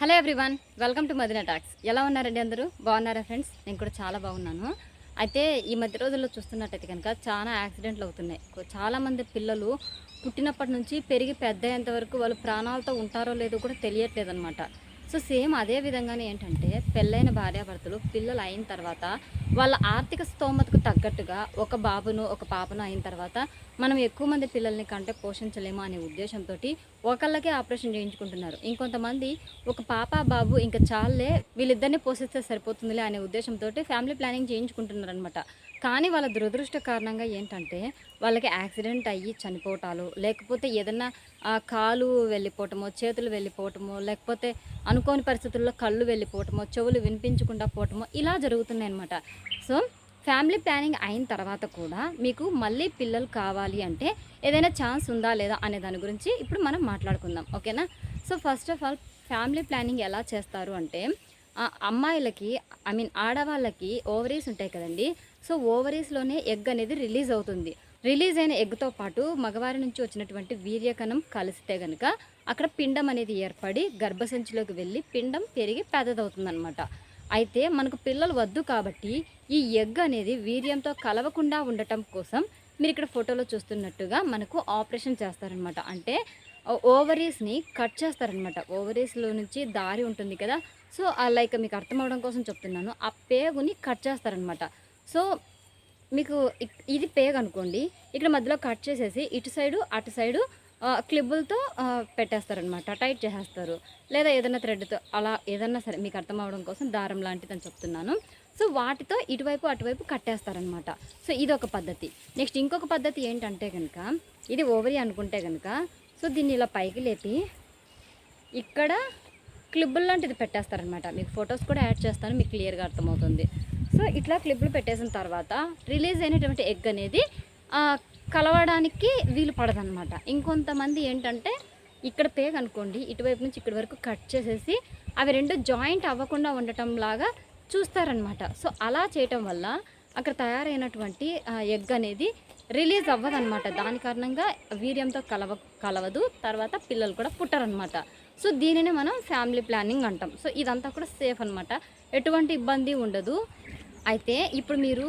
Hello everyone welcome to Madina talks. ఎలా ఉన్నారండి అందరూ? బాగున్నారా ఫ్రెండ్స్? నేను కూడా చాలా బాగున్నాను. అయితే ఈ మధ్య రోజుల్లో చూస్తున్నట్టయితే కనుక చాలా యాక్సిడెంట్లు అవుతున్నాయి. చాలామంది పిల్లలు పుట్టినప్పటి నుంచి పెరిగి పెద్ద అయ్యేంత వరకు వాళ్ళు ప్రాణాలతో ఉంటారో లేదో కూడా తెలియట్లేదు అనమాట సో సేమ్ అదే విధంగానే ఏంటంటే పెళ్ళైన భార్యాభర్తలు పిల్లలు అయిన తర్వాత వాళ్ళ ఆర్థిక స్తోమతకు తగ్గట్టుగా ఒక బాబును ఒక పాపను అయిన తర్వాత మనం ఎక్కువ మంది పిల్లల్ని కంటే పోషించలేము అనే ఉద్దేశంతో ఒకళ్ళకే ఆపరేషన్ చేయించుకుంటున్నారు. ఇంకొంతమంది ఒక పాప బాబు ఇంకా చాలే వీళ్ళిద్దరిని పోషిస్తే సరిపోతుందిలే అనే ఉద్దేశంతో ఫ్యామిలీ ప్లానింగ్ చేయించుకుంటున్నారు అనమాట కానీ వాళ్ళ దురదృష్ట కారణంగా ఏంటంటే వాళ్ళకి యాక్సిడెంట్ అయ్యి చనిపోవటాలు లేకపోతే ఏదన్నా ఆ, కాలు వెళ్ళిపోవటమో చేతులు వెళ్ళిపోవటమో లేకపోతే అనుకోని పరిస్థితుల్లో కళ్ళు వెళ్ళిపోవటమో చెవులు వినిపించకుండా పోవటమో ఇలా జరుగుతున్నాయి అనమాట సో ఫ్యామిలీ ప్లానింగ్ అయిన తర్వాత కూడా మీకు మళ్ళీ పిల్లలు కావాలి అంటే ఏదైనా ఛాన్స్ ఉందా లేదా అనే దాని గురించి ఇప్పుడు మనం మాట్లాడుకుందాం. ఓకేనా? So first of all family planning ఎలా చేస్తారు అంటే అమ్మాయిలకి ఐ మీన్ ఆడవాళ్ళకి ఓవరీస్ ఉంటాయి కదండి. సో ఓవరీస్లోనే ఎగ్ అనేది రిలీజ్ అవుతుంది. రిలీజ్ అయిన ఎగ్తో పాటు మగవారి నుంచి వచ్చినటువంటి వీర్యకణం కలిస్తే కనుక అక్కడ పిండం అనేది ఏర్పడి గర్భసంచిలోకి వెళ్ళి పిండం పెరిగి పెద్దదవుతుందన్నమాట. అయితే మనకు పిల్లలు వద్దు కాబట్టి ఈ ఎగ్ అనేది వీర్యంతో కలవకుండా ఉండటం కోసం మీరు ఇక్కడ ఫోటోలో చూస్తున్నట్టుగా మనకు ఆపరేషన్ చేస్తారనమాట అంటే ఓవరీస్ని కట్ చేస్తారనమాట ఓవరీస్లో నుంచి దారి ఉంటుంది కదా. సో లైక్ మీకు అర్థం అవడం కోసం చెప్తున్నాను. ఆ పేగుని కట్ చేస్తారనమాట సో మీకు ఇది పేగ్ అనుకోండి ఇక్కడ మధ్యలో కట్ చేసేసి ఇటు సైడు అటు సైడు క్లిబ్బులతో పెట్టేస్తారనమాట టైట్ చేసేస్తారు. లేదా ఏదైనా థ్రెడ్తో అలా ఏదన్నా సరే మీకు అర్థం అవడం కోసం దారం లాంటిది అని చెప్తున్నాను. సో వాటితో ఇటువైపు అటువైపు కట్టేస్తారనమాట సో ఇది ఒక పద్ధతి. నెక్స్ట్ ఇంకొక పద్ధతి ఏంటంటే కనుక ఇది ఓవరి అనుకుంటే కనుక సో దీన్ని ఇలా పైకి లేపి ఇక్కడ క్లిబ్బుల్ లాంటిది పెట్టేస్తారనమాట మీకు ఫొటోస్ కూడా యాడ్ చేస్తాను మీకు క్లియర్గా అర్థమవుతుంది. సో ఇట్లా క్లిప్లు పెట్టేసిన తర్వాత రిలీజ్ అయినటువంటి ఎగ్ అనేది కలవడానికి వీలు పడదనమాట ఇంకొంతమంది ఏంటంటే ఇక్కడ పేగ్ అనుకోండి ఇటువైపు నుంచి ఇక్కడి వరకు కట్ చేసేసి అవి రెండు జాయింట్ అవ్వకుండా ఉండటం లాగా చూస్తారనమాట సో అలా చేయటం వల్ల అక్కడ తయారైనటువంటి ఎగ్ అనేది రిలీజ్ అవ్వదనమాట దాని కారణంగా వీర్యంతో కలవ కలవదు తర్వాత పిల్లలు కూడా పుట్టరనమాట సో దీనిని మనం ఫ్యామిలీ ప్లానింగ్ అంటాం. సో ఇదంతా కూడా సేఫ్ అనమాట ఎటువంటి ఇబ్బంది ఉండదు. అయితే ఇప్పుడు మీరు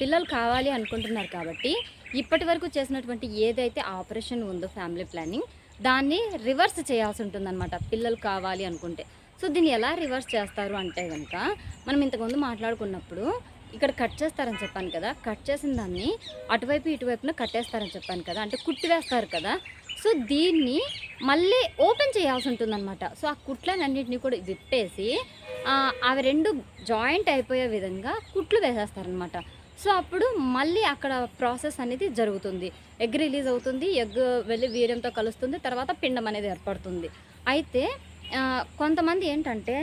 పిల్లలు కావాలి అనుకుంటున్నారు కాబట్టి ఇప్పటి వరకు చేసినటువంటి ఏదైతే ఆపరేషన్ ఉందో ఫ్యామిలీ ప్లానింగ్ దాన్ని రివర్స్ చేయాల్సి ఉంటుందన్నమాట పిల్లలు కావాలి అనుకుంటే. సో దీన్ని ఎలా రివర్స్ చేస్తారు అంటే కనుక మనం ఇంతకుముందు మాట్లాడుకున్నప్పుడు ఇక్కడ కట్ చేస్తారని చెప్పాను కదా కట్ చేసిన దాన్ని అటువైపు ఇటువైపున కట్టేస్తారని చెప్పాను కదా అంటే కుట్టి వేస్తారు కదా. సో దీన్ని మళ్ళీ ఓపెన్ చేయాల్సి ఉంటుందన్నమాట. సో ఆ కుట్లన్నింటినీ కూడా విప్పేసి అవి రెండు జాయింట్ అయిపోయే విధంగా కుట్లు వేసేస్తారనమాట సో అప్పుడు మళ్ళీ అక్కడ ప్రాసెస్ అనేది జరుగుతుంది. ఎగ్ రిలీజ్ అవుతుంది ఎగ్ వెళ్ళి వీర్యంతో కలుస్తుంది తర్వాత పిండం అనేది ఏర్పడుతుంది. అయితే కొంతమంది ఏంటంటే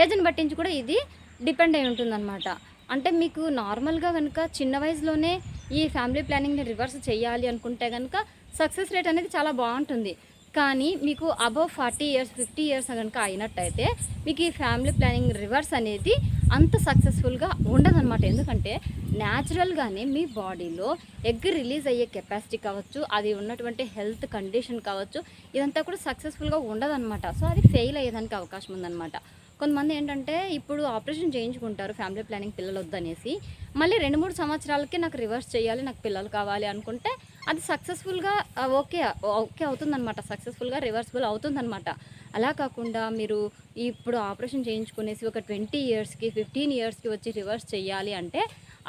ఏజ్ని పట్టించి కూడా ఇది డిపెండ్ అయి ఉంటుందన్నమాట. అంటే మీకు నార్మల్గా కనుక చిన్న వయసులోనే ఈ ఫ్యామిలీ ప్లానింగ్ని రివర్స్ చేయాలి అనుకుంటే కనుక సక్సెస్ రేట్ అనేది చాలా బాగుంటుంది. కానీ మీకు above forty years fifty years కనుక అయినట్టయితే మీకు ఈ ఫ్యామిలీ ప్లానింగ్ రివర్స్ అనేది అంత సక్సెస్ఫుల్గా ఉండదన్నమాట. ఎందుకంటే న్యాచురల్గానే మీ బాడీలో ఎగ్ రిలీజ్ అయ్యే కెపాసిటీ కావచ్చు అది ఉన్నటువంటి హెల్త్ కండిషన్ కావచ్చు ఇదంతా కూడా సక్సెస్ఫుల్గా ఉండదన్నమాట. సో అది ఫెయిల్ అయ్యేదానికి అవకాశం ఉందన్నమాట. కొంతమంది ఏంటంటే ఇప్పుడు ఆపరేషన్ చేయించుకుంటారు ఫ్యామిలీ ప్లానింగ్ పిల్లలు వద్దనేసి మళ్ళీ రెండు మూడు సంవత్సరాలకి నాకు రివర్స్ చేయాలి నాకు పిల్లలు కావాలి అనుకుంటే అది సక్సెస్ఫుల్గా ఓకే ఓకే అవుతుందన్నమాట. సక్సెస్ఫుల్గా రివర్సిబుల్ అవుతుందన్నమాట. అలా కాకుండా మీరు ఇప్పుడు ఆపరేషన్ చేయించుకునేసి ఒక ట్వంటీ ఇయర్స్కి ఫిఫ్టీన్ ఇయర్స్కి వచ్చి రివర్స్ చేయాలి అంటే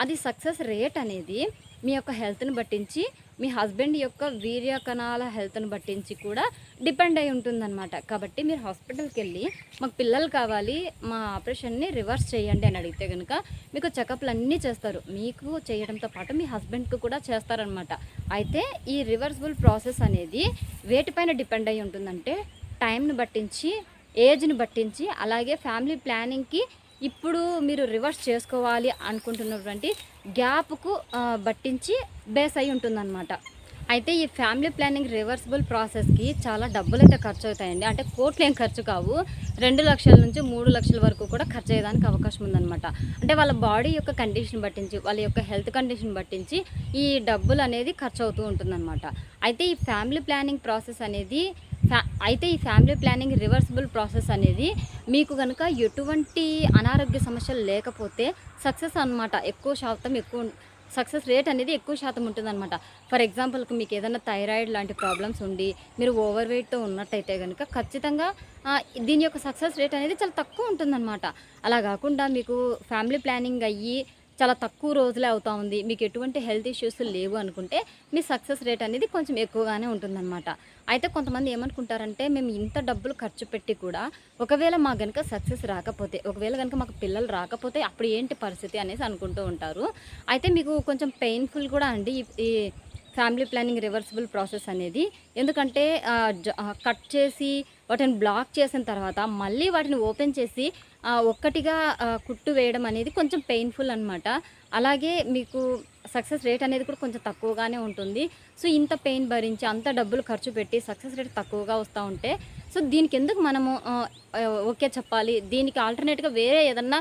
అది సక్సెస్ రేట్ అనేది మీ యొక్క హెల్త్ని బట్టించి మీ హస్బెండ్ యొక్క వీర్య కణాల హెల్త్ని బట్టించి కూడా డిపెండ్ అయి ఉంటుందన్నమాట. కాబట్టి మీరు హాస్పిటల్కి వెళ్ళి మాకు పిల్లలు కావాలి మా ఆపరేషన్ని రివర్స్ చేయండి అని అడిగితే కనుక మీకు చెకప్లు అన్నీ చేస్తారు. మీకు చేయడంతో పాటు మీ హస్బెండ్కి కూడా చేస్తారనమాట అయితే ఈ రివర్సిబుల్ ప్రాసెస్ అనేది వేటిపైన డిపెండ్ అయి ఉంటుందంటే టైంని బట్టించి ఏజ్ని బట్టించి అలాగే ఫ్యామిలీ ప్లానింగ్కి ఇప్పుడు మీరు రివర్స్ చేసుకోవాలి అనుకుంటున్నటువంటి గ్యాప్కు బట్టించి బేస్ అయి ఉంటుందన్నమాట. అయితే ఈ ఫ్యామిలీ ప్లానింగ్ రివర్సిబుల్ ప్రాసెస్కి చాలా డబ్బులు అయితే ఖర్చు అవుతాయండి అంటే కోట్లు ఏం ఖర్చు కావు. రెండు లక్షల నుంచి మూడు లక్షల వరకు కూడా ఖర్చు అయ్యేదానికి అవకాశం ఉందన్నమాట. అంటే వాళ్ళ బాడీ యొక్క కండిషన్ బట్టించి వాళ్ళ యొక్క హెల్త్ కండిషన్ బట్టించి ఈ డబ్బులు అనేది ఖర్చు అవుతూ ఉంటుందన్నమాట. అయితే ఈ ఫ్యామిలీ ప్లానింగ్ ప్రాసెస్ అనేది అయితే ఈ ఫ్యామిలీ ప్లానింగ్ రివర్సిబుల్ ప్రాసెస్ అనేది మీకు కనుక ఎటువంటి అనారోగ్య సమస్యలు లేకపోతే సక్సెస్ అనమాట ఎక్కువ శాతం ఎక్కువ సక్సెస్ రేట్ అనేది ఎక్కువ శాతం ఉంటుందన్నమాట. ఫర్ ఎగ్జాంపుల్కి మీకు ఏదైనా థైరాయిడ్ లాంటి ప్రాబ్లమ్స్ ఉండి మీరు ఓవర్ వెయిట్తో ఉన్నట్టయితే కనుక ఖచ్చితంగా దీని యొక్క సక్సెస్ రేట్ అనేది చాలా తక్కువ ఉంటుందన్నమాట. అలా కాకుండా మీకు ఫ్యామిలీ ప్లానింగ్ అయ్యి చాలా తక్కువ రోజులే అవుతా ఉంది. మీకు ఎటువంటి హెల్త్ ఇష్యూస్ లేవు అనుకుంటే మీ సక్సెస్ రేట్ అనేది కొంచెం ఎక్కువగానే ఉంటుందన్నమాట. అయితే కొంతమంది ఏమనుకుంటారంటే మేము ఇంత డబ్బులు ఖర్చు పెట్టి కూడా ఒకవేళ మా కనుక సక్సెస్ రాకపోతే ఒకవేళ కనుక మాకు పిల్లలు రాకపోతే అప్పుడు ఏంటి పరిస్థితి అనేసి అనుకుంటూ ఉంటారు. అయితే మీకు కొంచెం పెయిన్ఫుల్ కూడా అండి ఈ- ఫ్యామిలీ ప్లానింగ్ రివర్సిబుల్ ప్రాసెస్ అనేది. ఎందుకంటే జ- కట్ చేసి వాటిని బ్లాక్ చేసిన తర్వాత మళ్ళీ వాటిని ఓపెన్ చేసి ఒక్కటిగా కుట్టు వేయడం అనేది కొంచెం పెయిన్ఫుల్ అనమాట అలాగే మీకు సక్సెస్ రేట్ అనేది కూడా కొంచెం తక్కువగానే ఉంటుంది. సో ఇంత పెయిన్ భరించి అంత డబ్బులు ఖర్చు పెట్టి సక్సెస్ రేట్ తక్కువగా వస్తూ ఉంటే సో దీనికి ఎందుకు మనము ఓకే చెప్పాలి? దీనికి ఆల్టర్నేట్గా వేరే ఏదన్నా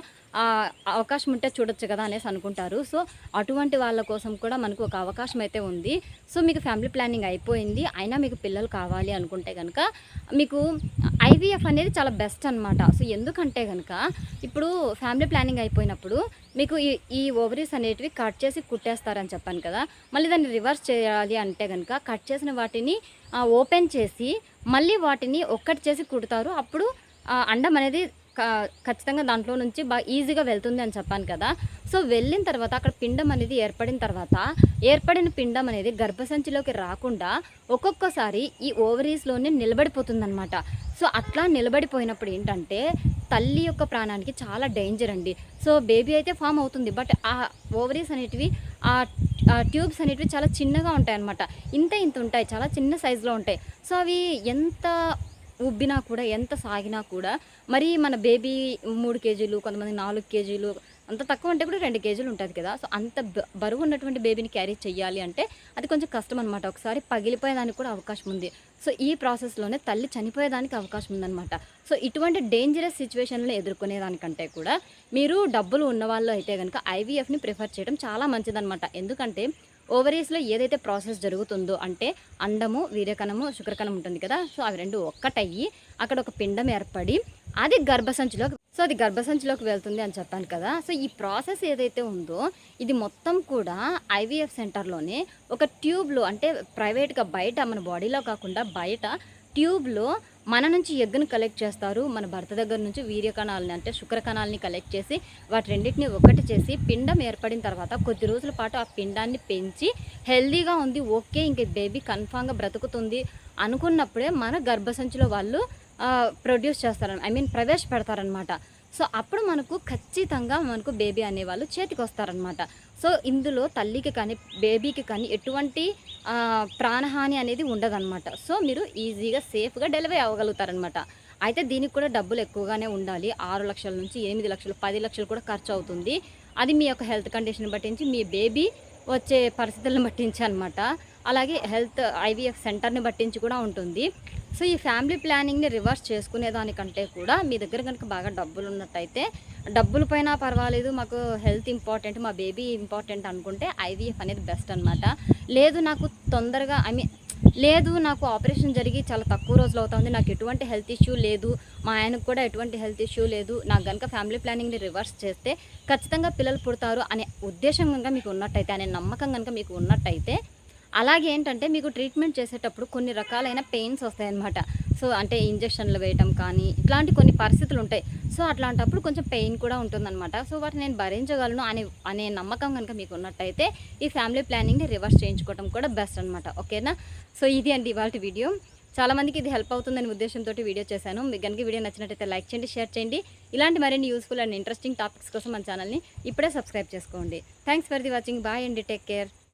అవకాశం ఉంటే చూడొచ్చు కదా అనేసి అనుకుంటారు. సో అటువంటి వాళ్ళ కోసం కూడా మనకు ఒక అవకాశం అయితే ఉంది. సో మీకు ఫ్యామిలీ ప్లానింగ్ అయిపోయింది. అయినా మీకు పిల్లలు కావాలి అనుకుంటే కనుక మీకు ఐవీఎఫ్ అనేది చాలా బెస్ట్ అనమాట సో ఎందుకంటే కనుక ఇప్పుడు ఫ్యామిలీ ప్లానింగ్ అయిపోయినప్పుడు మీకు ఈ ఈ ఓవరీస్ అనేటివి కట్ చేసి కుట్టేస్తారని చెప్పాను కదా. మళ్ళీ దాన్ని రివర్స్ చేయాలి అంటే కనుక కట్ చేసిన వాటిని ఓపెన్ చేసి మళ్ళీ వాటిని ఒక్కటి చేసి కుడతారు. అప్పుడు ఆ, అండం అనేది ఖచ్చితంగా దాంట్లో నుంచి బాగా ఈజీగా వెళ్తుంది అని చెప్పాను కదా. సో వెళ్ళిన తర్వాత అక్కడ పిండం అనేది ఏర్పడిన తర్వాత ఏర్పడిన పిండం అనేది గర్భసంచిలోకి రాకుండా ఒక్కొక్కసారి ఈ ఓవరీస్లోనే నిలబడిపోతుందన్నమాట. సో అట్లా నిలబడిపోయినప్పుడు ఏంటంటే తల్లి యొక్క ప్రాణానికి చాలా డేంజర్ అండి. సో బేబీ అయితే ఫామ్ అవుతుంది. బట్ ఆ ఓవరీస్ అనేటివి ఆ ట్యూబ్స్ అనేటివి చాలా చిన్నగా ఉంటాయి అనమాట ఇంత ఇంత ఉంటాయి చాలా చిన్న సైజులో ఉంటాయి. సో అవి ఎంత ఉబ్బినా కూడా ఎంత సాగినా కూడా మరి మన బేబీ మూడు కేజీలు కొంతమంది నాలుగు కేజీలు అంత తక్కువ అంటే కూడా రెండు కేజీలు ఉంటుంది కదా. సో అంత బరువు ఉన్నటువంటి బేబీని క్యారీ చేయాలి అంటే అది కొంచెం కష్టం అనమాట ఒకసారి పగిలిపోయేదానికి కూడా అవకాశం ఉంది. సో ఈ ప్రాసెస్లోనే తల్లి చనిపోయేదానికి అవకాశం ఉందన్నమాట. సో ఇటువంటి డేంజరస్ సిచ్యువేషన్లు ఎదుర్కొనేదానికంటే కూడా మీరు డబ్బులు ఉన్నవాళ్ళు అయితే కనుక ఐవీఎఫ్ని ప్రిఫర్ చేయడం చాలా మంచిదన్నమాట. ఎందుకంటే ఓవరీస్లో ఏదైతే ప్రాసెస్ జరుగుతుందో అంటే అండము వీర్యకణము శుక్రకణం ఉంటుంది కదా సో అవి రెండు ఒక్కటయ్యి అక్కడ ఒక పిండం ఏర్పడి అది గర్భసంచిలోకి సో అది గర్భసంచిలోకి వెళ్తుంది అని చెప్పాను కదా. సో ఈ ప్రాసెస్ ఏదైతే ఉందో ఇది మొత్తం కూడా ఐవీఎఫ్ సెంటర్లోనే ఒక ట్యూబ్లో అంటే ప్రైవేట్గా బయట మన బాడీలో కాకుండా బయట ట్యూబ్లో మన నుంచి ఎగ్గును కలెక్ట్ చేస్తారు. మన భర్త దగ్గర నుంచి వీర్యకణాలని అంటే శుక్రకణాలని కలెక్ట్ చేసి వాటి రెండింటిని ఒకటి చేసి పిండం ఏర్పడిన తర్వాత కొద్ది రోజుల పాటు ఆ పిండాన్ని పెంచి హెల్దీగా ఉంది ఓకే ఇంక బేబీ కన్ఫామ్గా బ్రతుకుతుంది అనుకున్నప్పుడే మన గర్భసంచిలో వాళ్ళు ప్రొడ్యూస్ చేస్తారు ఐ మీన్ ప్రవేశపెడతారనమాట. సో అప్పుడు మనకు ఖచ్చితంగా మనకు బేబీ అనేవాళ్ళు చేతికి వస్తారనమాట సో ఇందులో తల్లికి కానీ బేబీకి కానీ ఎటువంటి ప్రాణహాని అనేది ఉండదన్నమాట. సో మీరు ఈజీగా సేఫ్గా డెలివరీ అవ్వగలుగుతారనమాట అయితే దీనికి కూడా డబ్బులు ఎక్కువగానే ఉండాలి. ఆరు లక్షల నుంచి ఎనిమిది లక్షలు పది లక్షలు కూడా ఖర్చు అవుతుంది. అది మీ యొక్క హెల్త్ కండిషన్ బట్టించి మీ బేబీ వచ్చే పరిస్థితులను బట్టించి అనమాట అలాగే హెల్త్ ఐవీఎఫ్ సెంటర్ని పట్టించి కూడా ఉంటుంది. సో ఈ ఫ్యామిలీ ప్లానింగ్ని రివర్స్ చేసుకునే దానికంటే కూడా మీ దగ్గర కనుక బాగా డబ్బులు ఉన్నట్టయితే డబ్బుల పైన పర్వాలేదు మాకు హెల్త్ ఇంపార్టెంట్ మా బేబీ ఇంపార్టెంట్ అనుకుంటే ఐవీఎఫ్ అనేది బెస్ట్ అనమాట లేదు నాకు తొందరగా ఐ మీన్ లేదు నాకు ఆపరేషన్ జరిగి చాలా తక్కువ రోజులు అవుతుంది నాకు ఎటువంటి హెల్త్ ఇష్యూ లేదు మా ఆయనకు కూడా ఎటువంటి హెల్త్ ఇష్యూ లేదు నాకు కనుక ఫ్యామిలీ ప్లానింగ్ని రివర్స్ చేస్తే ఖచ్చితంగా పిల్లలు పుడతారు అనే ఉద్దేశం కనుక మీకు ఉన్నట్టయితే అనే నమ్మకం కనుక మీకు ఉన్నట్టయితే అలాగే ఏంటంటే మీకు ట్రీట్మెంట్ చేసేటప్పుడు కొన్ని రకాలైన పెయిన్స్ వస్తాయన్నమాట. సో అంటే ఇంజక్షన్లు వేయటం కానీ ఇట్లాంటి కొన్ని పరిస్థితులు ఉంటాయి. సో అట్లాంటప్పుడు కొంచెం పెయిన్ కూడా ఉంటుందన్నమాట. సో వాటిని నేను భరించగలను అనే అనే నమ్మకం కనుక మీకు ఉన్నట్టయితే ఈ ఫ్యామిలీ ప్లానింగ్ని రివర్స్ చేయించుకోవడం కూడా బెస్ట్ అనమాట ఓకేనా? సో ఇది అండి ఇవాళ వీడియో. చాలా మందికి ఇది హెల్ప్ అవుతుందనే ఉద్దేశంతో వీడియో చేశాను. మీకు కనుక వీడియో నచ్చినట్టయితే లైక్ చేయండి షేర్ చేయండి. ఇలాంటి మరిన్ని యూస్ఫుల్ అండ్ ఇంట్రెస్టింగ్ టాపిక్స్ కోసం మన ఛానల్ని ఇప్పుడే సబ్స్క్రైబ్ చేసుకోండి. Thanks for the watching. Bye అండి. Take care.